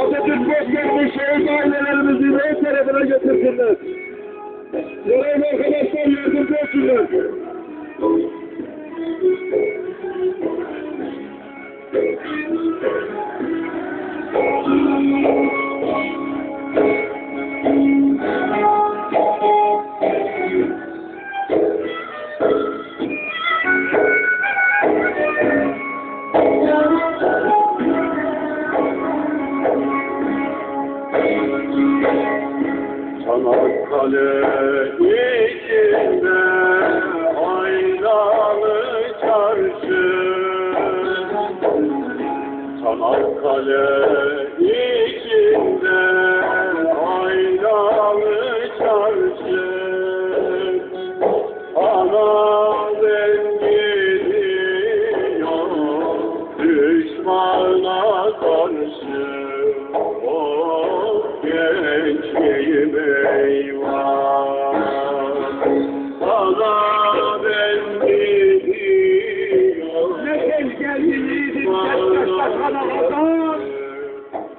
Atatürk Başkanı'nın şehit ailelerimizi ne tarafına götürsünler? Görevli arkadaşlar yardımcı olsunlar. Thank you. Çanakkale içinde aynalı çarşı. Çanakkale içinde aynalı çarşı. Ana ben gidiyor düşmana karşı gençliğim eyvah Ana ben gidiyor Ne sevgiliydi kanalıdan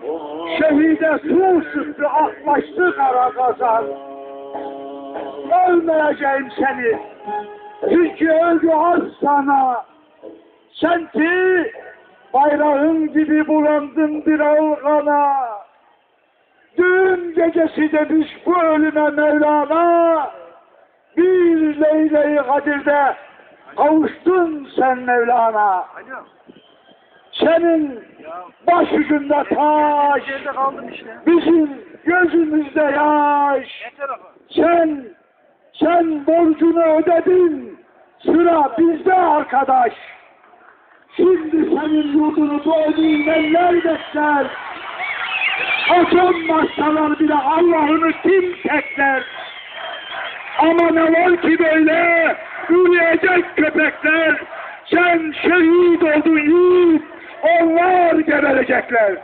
Oh, Şehide su sıktı aklaştı kara kazan. Ölmeyeceğim seni. Çünkü öldü az sana. Senti bayrağın gibi bulandın bir algana Düğün gecesi demiş bu ölüme Mevlana Bir Leyle-i Kadir'de kavuştun sen Mevlana senin başucunda taş, bizim gözümüzde yaş. Sen, sen borcunu ödedin, sıra bizde arkadaş. Şimdi senin yurdunu doyduğun eller bekler. Atom masalar bile Allah'ını kim tekler? Ama ne var ki böyle üreyecek köpekler. Sen şehit oldun yiğit, onlar geberecekler.